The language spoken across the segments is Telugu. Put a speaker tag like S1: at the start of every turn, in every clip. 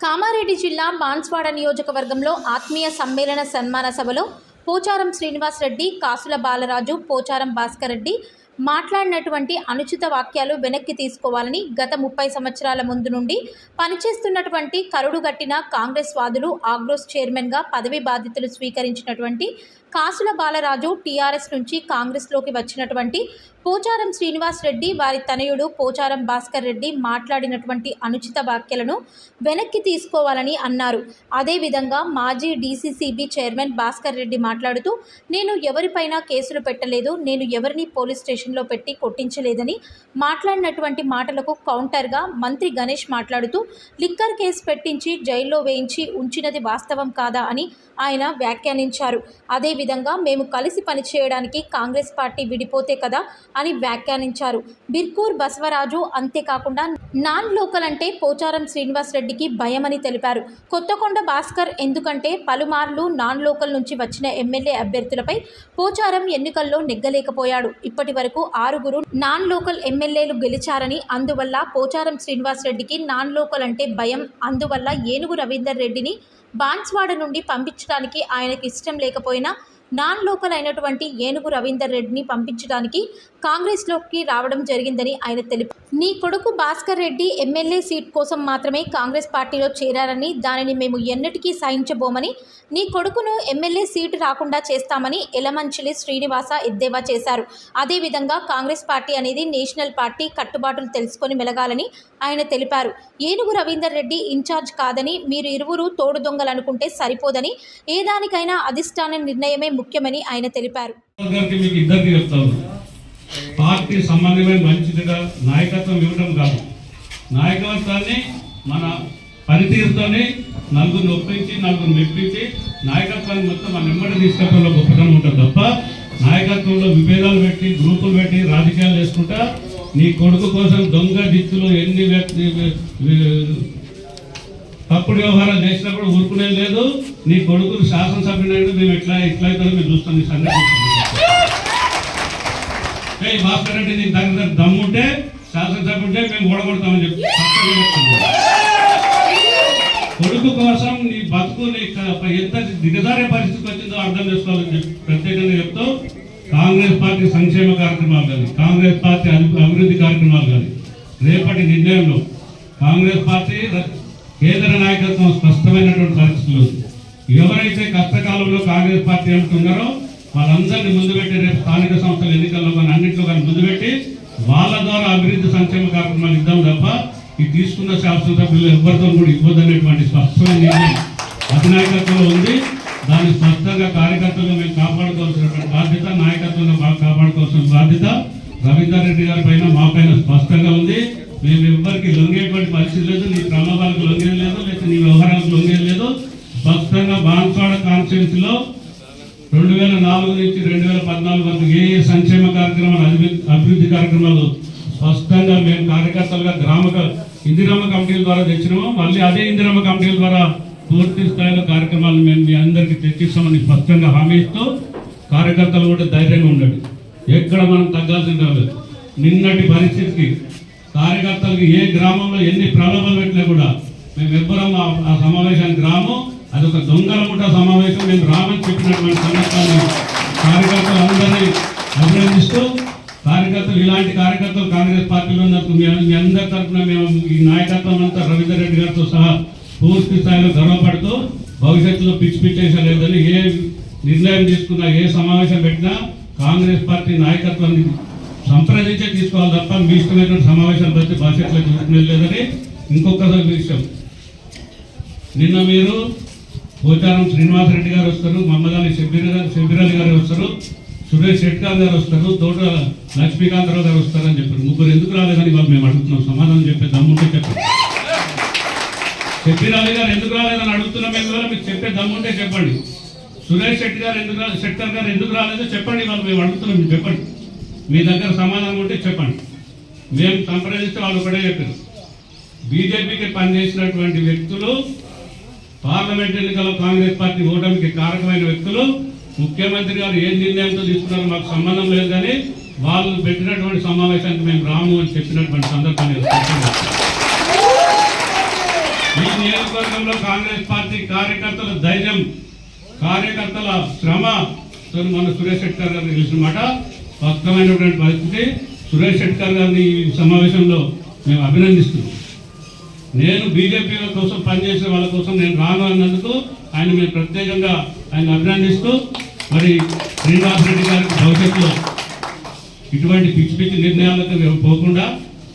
S1: కామారెడ్డి జిల్లా బాన్స్వాడ నియోజకవర్గంలో ఆత్మీయ సమ్మేళన సన్మాన సభలో పోచారం శ్రీనివాస్ రెడ్డి కాసుల బాలరాజు పోచారం భాస్కర్ రెడ్డి మాట్లాడినటువంటి అనుచిత వాక్యాలు వెనక్కి తీసుకోవాలని గత ముప్పై సంవత్సరాల ముందు నుండి పనిచేస్తున్నటువంటి కరుడుగట్టిన కాంగ్రెస్ వాదులు ఆగ్రోస్ చైర్మన్గా పదవి బాధ్యతలు స్వీకరించినటువంటి కాసుల బాలరాజు టీఆర్ఎస్ నుంచి కాంగ్రెస్లోకి వచ్చినటువంటి పోచారం శ్రీనివాస్ రెడ్డి వారి తనయుడు పోచారం భాస్కర్ రెడ్డి మాట్లాడినటువంటి అనుచిత వ్యాఖ్యలను వెనక్కి తీసుకోవాలని అన్నారు. అదేవిధంగా మాజీ డీసీసీబీ చైర్మన్ భాస్కర్ రెడ్డి మాట్లాడుతూ నేను ఎవరిపైన కేసులు పెట్టలేదు నేను ఎవరిని పోలీస్ స్టేషన్లో పెట్టి కొట్టించలేదని మాట్లాడినటువంటి మాటలకు కౌంటర్గా మంత్రి గణేష్ మాట్లాడుతూ లిక్కర్ కేసు పెట్టించి జైల్లో వేయించి ఉంచినది వాస్తవం కాదా అని ఆయన వ్యాఖ్యానించారు. అదే విధంగా మేము కలిసి పనిచేయడానికి కాంగ్రెస్ పార్టీ విడిపోతే కదా అని వ్యాఖ్యానించారు. బిర్కూర్ బసవరాజు అంతేకాకుండా నాన్ లోకల్ అంటే పోచారం శ్రీనివాస్ రెడ్డికి భయమని తెలిపారు. కొత్తకొండ భాస్కర్ ఎందుకంటే పలుమార్లు నాన్ లోకల్ నుంచి వచ్చిన ఎమ్మెల్యే అభ్యర్థులపై పోచారం ఎన్నికల్లో నెగ్గలేకపోయాడు. ఇప్పటి వరకు ఆరుగురు నాన్ లోకల్ ఎమ్మెల్యేలు గెలిచారని అందువల్ల పోచారం శ్రీనివాస్ రెడ్డికి నాన్ లోకల్ అంటే భయం. అందువల్ల ఏనుగు రవీందర్ రెడ్డిని బాన్స్వాడ నుండి పంపించడానికి ఆయనకి ఇష్టం లేకపోయినా నాన్ లోకల్ అయినటువంటి ఏనుగు రవీందర్ రెడ్డిని పంపించడానికి కాంగ్రెస్లోకి రావడం జరిగిందని ఆయన తెలిపారు నీ కొడుకు భాస్కర్ రెడ్డి ఎమ్మెల్యే సీట్ కోసం మాత్రమే కాంగ్రెస్ పార్టీలో చేరారని దానిని మేము ఎన్నటికీ సహించబోమని నీ కొడుకును ఎమ్మెల్యే సీటు రాకుండా చేస్తామని ఎలమంచిలి శ్రీనివాస ఎద్దేవా చేశారు. అదేవిధంగా కాంగ్రెస్ పార్టీ అనేది నేషనల్ పార్టీ కట్టుబాటులు తెలుసుకొని మెలగాలని ఆయన తెలిపారు. ఏనుగు రవీందర్ రెడ్డి ఇన్ఛార్జ్ కాదని మీరు ఇరువురు తోడు దొంగలనుకుంటే సరిపోదని ఏ దానికైనా అధిష్టాన నిర్ణయమే ముఖ్యమని ఆయన తెలిపారు.
S2: పార్టీ సంబంధమైన మంచిదిగా నాయకత్వం ఇవ్వడం కాదు. నాయకత్వాన్ని మన పనితీరుతోనే నలుగురిని ఒప్పించి నలుగురు మెప్పించి నాయకత్వాన్ని మొత్తం మన వెంబడి తీసుకెళ్ళడంలో గొప్పతనం ఉంటుంది తప్ప నాయకత్వంలో విభేదాలు పెట్టి గ్రూపులు పెట్టి రాజకీయాలు చేసుకుంటా నీ కొడుకు కోసం దొంగ దిక్కులు ఎన్ని వ్యక్తి తప్పుడు వ్యవహారాలు చేసినప్పుడు ఊరుకునేది లేదు. నీ కొడుకులు శాసనసభ్యులైనా మేము ఎట్లా ఎట్లా అవుతుందో మేము చూస్తాం నీ సంగతి ఏ భాస్కర్ రెడ్డి నీకు దగ్గర దమ్ముంటే శాసనసభ్యుంటే మేము ఓడగొడతామని చెప్పి కొడుకు కోసం నీ బతుకు నీ ఎంత దిగజారే పరిస్థితి వచ్చిందో అర్థం చేసుకోవాలని చెప్పి ప్రత్యేకంగా చెప్తూ కాంగ్రెస్ పార్టీ సంక్షేమ కార్యక్రమాలు కానీ కాంగ్రెస్ పార్టీ అభివృద్ధి కార్యక్రమాలు కానీ రేపటి నిర్ణయంలో కాంగ్రెస్ పార్టీ కేంద్ర నాయకత్వం స్పష్టమైనటువంటి పరిస్థితులు ఎవరైతే కష్టకాలంలో కాంగ్రెస్ పార్టీ అంటున్నారో వాళ్ళందరినీ ముందు పెట్టి రేపు స్థానిక సంస్థల ఎన్నికల్లో కానీ అన్నింటిలో కానీ ముందు పెట్టి వాళ్ళ ద్వారా అభివృద్ధి సంక్షేమ కార్యక్రమాలు ఇద్దాం తప్ప ఈ తీసుకున్న శాసనసభ్యులు ఎవరితో కూడా ఇవ్వదనేటువంటి స్పష్టమైన నిర్ణయం అధినాయకత్వంలో ఉంది. దాన్ని స్పష్టంగా కార్యకర్తలు మేము కాపాడుకోవాల్సినటువంటి బాధ్యత నాయకత్వంలో కాపాడుకోవాల్సిన బాధ్యత రవీందర్ రెడ్డి గారి పైన మా పైన స్పష్టంగా ఉంది. మేము ఎవ్వరికి లొంగేటువంటి పరిస్థితి లేదు నీ ప్రలోభాలకు లొంగేది లేదు లేదా నీ వ్యవహారాలకు లొంగేది లేదు. భక్తంగా బాన్పాడ కాన్స్టిట్యూన్సీలో రెండు వేల నాలుగు నుంచి రెండు వేల పద్నాలుగు వరకు ఏ ఏ సంక్షేమ కార్యక్రమాలు అభివృద్ధి అభివృద్ధి కార్యక్రమాలు స్పష్టంగా మేము కార్యకర్తలుగా గ్రామ క- ఇందిరమ్మ కమిటీల ద్వారా తెచ్చినాము మళ్ళీ అదే ఇందిరమ్మ కమిటీల ద్వారా పూర్తి స్థాయిలో కార్యక్రమాలు మేము మీ అందరికీ తెచ్చిస్తామని స్పష్టంగా హామీ ఇస్తూ కార్యకర్తలు కూడా ధైర్యంగా ఉండండి. ఎక్కడ మనం తగ్గాల్సిన లేదు నిన్నటి పరిస్థితికి కార్యకర్తలకు ఏ గ్రామంలో ఎన్ని ప్రలోభాలు పెట్టినా కూడా మేము ఎవ్వరం ఆ- సమావేశానికి రాము. అది ఒక దొంగల ముఠ సమావేశం. మేము రామని చెప్పినటువంటి సందర్భాన్ని కార్యకర్తలు అందరినీ అభినందిస్తూ కార్యకర్తలు ఇలాంటి కార్యకర్తలు కాంగ్రెస్ పార్టీలో ఉన్నప్పుడు మేము మీ అందరి తరఫున మేము ఈ నాయకత్వం అంతా రవీందర్ రెడ్డి గారితో సహా పూర్తి స్థాయిలో గర్వపడుతూ భవిష్యత్తులో పిచ్చి పిచ్చేసా లేదని ఏ నిర్ణయం తీసుకున్నా ఏ సమావేశం పెట్టినా కాంగ్రెస్ పార్టీ నాయకత్వాన్ని సంప్రదించే తీసుకోవాలి తప్ప మీ ఇష్టమైనటువంటి సమావేశాలు బట్టి భవిష్యత్తులో తీసుకునే లేదని ఇంకొకసారి విషయం నిన్న మీరు పోచారం శ్రీనివాసరెడ్డి గారు వస్తారు మమ్మదాని షబ్బీర్ గారు షబ్బీర్ గారు వస్తారు సురేష్ షెట్కార్ గారు వస్తారు తోట లక్ష్మీకాంతరావు గారు వస్తారని చెప్పారు. ముగ్గురు ఎందుకు రాలేదని వాళ్ళు మేము అడుగుతున్నాం. సమాధానం చెప్పే దమ్ముంటే చెప్పండి. షబ్బీర్ గారు ఎందుకు రాలేదని అడుగుతున్నాం మేము ఇవాళ మీకు చెప్పే దమ్ముంటే చెప్పండి. సురేష్ శెట్టి గారు ఎందుకు రా- షెట్కర్ గారు ఎందుకు రాలేదో చెప్పండి వాళ్ళు మేము అడుగుతున్నాం. మీరు చెప్పండి. మీ దగ్గర సమాధానం ఉంటే చెప్పండి. మేము సంప్రదిస్తే వాళ్ళు కూడా చెప్పారు. బీజేపీకి పనిచేసినటువంటి వ్యక్తులు పార్లమెంట్ ఎన్నికల్లో కాంగ్రెస్ పార్టీ ఓటమికి కారకమైన వ్యక్తులు ముఖ్యమంత్రి గారు ఏ నిర్ణయంతో తీసుకున్నారో మాకు సంబంధం లేదు కానీ వాళ్ళు పెట్టినటువంటి సమావేశానికి మేము రాము అని చెప్పినటువంటి సందర్భాన్ని ఈ నియోజకవర్గంలో కాంగ్రెస్ పార్టీ కార్యకర్తల ధైర్యం కార్యకర్తల శ్రమ మన సురేష్ శెట్టి గారు తెలిసిన మాట స్పష్టమైనటువంటి పరిస్థితి. సురేష్ శెట్కర్ గారిని ఈ సమావేశంలో మేము అభినందిస్తున్నాం నేను బీజేపీ కోసం పనిచేసే వాళ్ళ కోసం నేను రాను అన్నందుకు ఆయన మేము ప్రత్యేకంగా ఆయన అభినందిస్తూ మరి శ్రీనివాస్ రెడ్డి గారికి భవిష్యత్తులో ఇటువంటి పిచ్చి పిచ్చి నిర్ణయాలకు మేము పోకుండా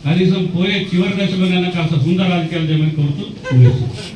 S2: కనీసం పోయే చివరి దశలోనైనా కాస్త సుందర రాజకీయాలు చేయమని కోరుతూ ముగిస్తున్నాను.